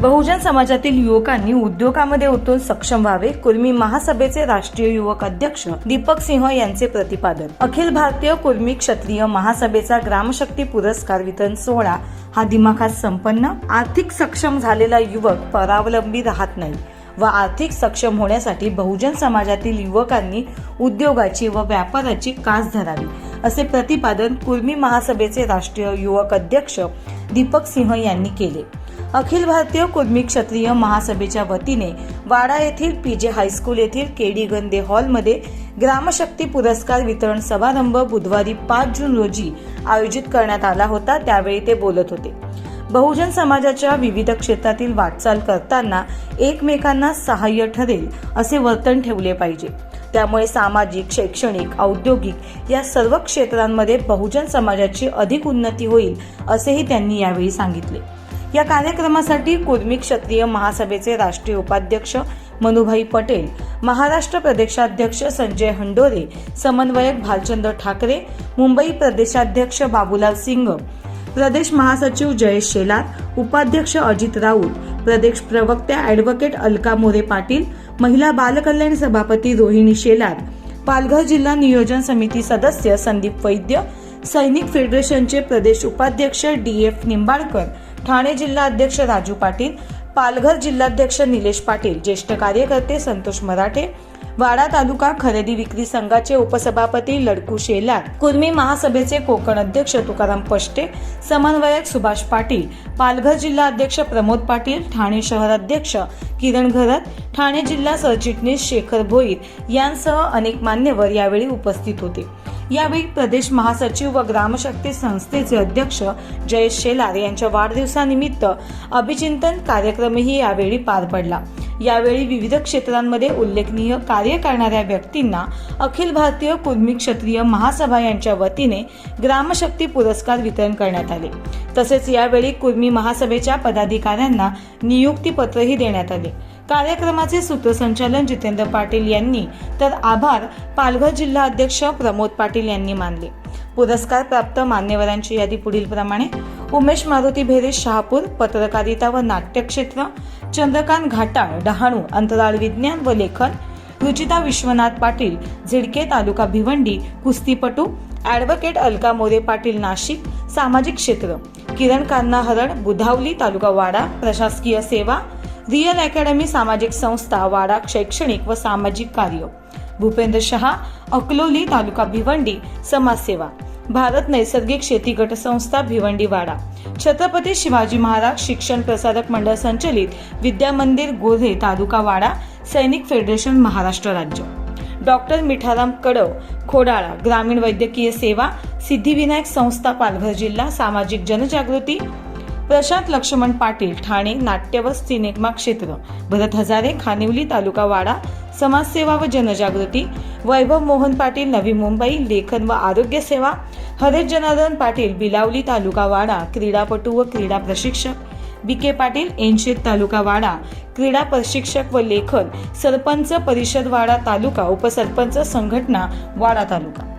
बहुजन समाजातील युवकांनी उद्योगामध्ये उतरून सक्षम व्हावे कुर्मी महासभेचे राष्ट्रीय युवक अध्यक्ष दीपक सिंह यांचे प्रतिपादन. अखिल भारतीय कुर्मी क्षत्रिय महासभेचा ग्रामशक्ती पुरस्कार वितरण सोहळा हा दिमाखात संपन्न. आर्थिक सक्षम झालेला युवक परावलंबी राहत नाही व आर्थिक सक्षम होण्यासाठी बहुजन समाजातील युवकांनी उद्योगाची व व्यापाराची कास धरावी असे प्रतिपादन कुर्मी महासभेचे राष्ट्रीय युवक अध्यक्ष दीपक सिंह यांनी केले. अखिल भारतीय कुर्मी क्षत्रिय महासभेच्या वतीने वाडा येथील पी जे हायस्कूल येथील केडी गंदे हॉलमध्ये ग्रामशक्ती पुरस्कार वितरण समारंभ बुधवारी पाच जून रोजी आयोजित करण्यात आला होता. त्यावेळी ते बोलत होते. बहुजन समाजाच्या विविध क्षेत्रातील वाटचाल करताना एकमेकांना सहाय्य ठरेल असे वर्तन ठेवले पाहिजे. त्यामुळे सामाजिक शैक्षणिक औद्योगिक या सर्व क्षेत्रांमध्ये बहुजन समाजाची अधिक उन्नती होईल असेही त्यांनी यावेळी सांगितले. या कार्यक्रमासाठी कुर्मी क्षत्रिय महासभेचे राष्ट्रीय उपाध्यक्ष मनुभाई पटेल महाराष्ट्र प्रदेशाध्यक्ष संजय हंडोरे समन्वयक भालचंद्र ठाकरे मुंबई प्रदेशाध्यक्ष बाबूलाल सिंग प्रदेश महासचिव जयेश शेलार उपाध्यक्ष अजित राऊत प्रदेश प्रवक्त्या ॲडव्होकेट अलका मोरे पाटील महिला बालकल्याण सभापती रोहिणी शेलार पालघर जिल्हा नियोजन समिती सदस्य संदीप वैद्य सैनिक फेडरेशनचे प्रदेश उपाध्यक्ष डी एफ निंबाळकर ठाणे जिल्हा अध्यक्ष राजू पाटील पालघर जिल्हाध्यक्ष निलेश पाटील ज्येष्ठ कार्यकर्ते संतोष मराठे वाडा तालुका खरेदी विक्री संघाचे उपसभापती लडकू शेलार कुर्मी महासभेचे कोकण अध्यक्ष तुकाराम पष्टे समन्वयक सुभाष पाटील पालघर जिल्हा अध्यक्ष प्रमोद पाटील ठाणे शहर अध्यक्ष किरण घरत ठाणे जिल्हा सरचिटणीस शेखर भोईर यांसह अनेक मान्यवर यावेळी उपस्थित होते. यावेळी प्रदेश महासचिव व ग्रामशक्ती संस्थेचे अध्यक्ष जयेश शेलार यांच्या वाढदिवसानिमित्त अभिचिंतन कार्यक्रमही यावेळी पार पडला. यावेळी विविध क्षेत्रांमध्ये उल्लेखनीय कार्य करणाऱ्या व्यक्तींना अखिल भारतीय कुर्मी क्षत्रिय महासभा यांच्या वतीने ग्रामशक्ती पुरस्कार वितरण करण्यात आले. तसेच यावेळी कुर्मी महासभेच्या पदाधिकाऱ्यांना नियुक्तीपत्रही देण्यात आले. कार्यक्रमाचे सूत्रसंचालन जितेंद्र पाटील यांनी तर आभार पालघर जिल्हा अध्यक्ष प्रमोद पाटील यांनी मानले. पुरस्कार प्राप्त मान्यवरांची यादी पुढील प्रमाणे. उमेश मारुती भेरे शहापूर पत्रकारिता व नाट्यक्षेत्र चंद्रकांत घाटाळ डहाणू अंतराळ विज्ञान व लेखन रुचिता विश्वनाथ पाटील झिडके तालुका भिवंडी कुस्तीपटू ॲडव्होकेट अलका मोरे पाटील नाशिक सामाजिक क्षेत्र. किरण कान्हा हरड बुधावली तालुका वाडा प्रशासकीय सेवा रिअल अकॅडमी सामाजिक संस्था वाडा शैक्षणिक व सामाजिक कार्य. भूपेंद्र शहा अकलोली तालुका भिवंडी समाजसेवा. भारत नैसर्गिक शेती गट संस्था भिवंडी वाडा. छत्रपती शिवाजी महाराज शिक्षण प्रसारक मंडळ संचलित विद्या मंदिर तालुका वाडा सैनिक फेडरेशन महाराष्ट्र राज्य. डॉक्टर मिठाराम कडव खोडाळा ग्रामीण वैद्यकीय सेवा सिद्धिविनायक संस्था पालघर जिल्हा सामाजिक जनजागृती प्रशांत लक्ष्मण पाटील ठाणे नाट्य व सिनेमा क्षेत्र भरत हजारे खानिवली तालुका वाडा समाजसेवा व जनजागृती वैभव मोहन पाटील नवी मुंबई लेखन व आरोग्य सेवा हरेश जनार्दन पाटील बिलावली तालुका वाडा क्रीडापटू व क्रीडा प्रशिक्षक बी के. पाटील एनशेत तालुका वाडा क्रीडा प्रशिक्षक व लेखन सरपंच परिषद वाडा तालुका उपसरपंच संघटना वाडा तालुका.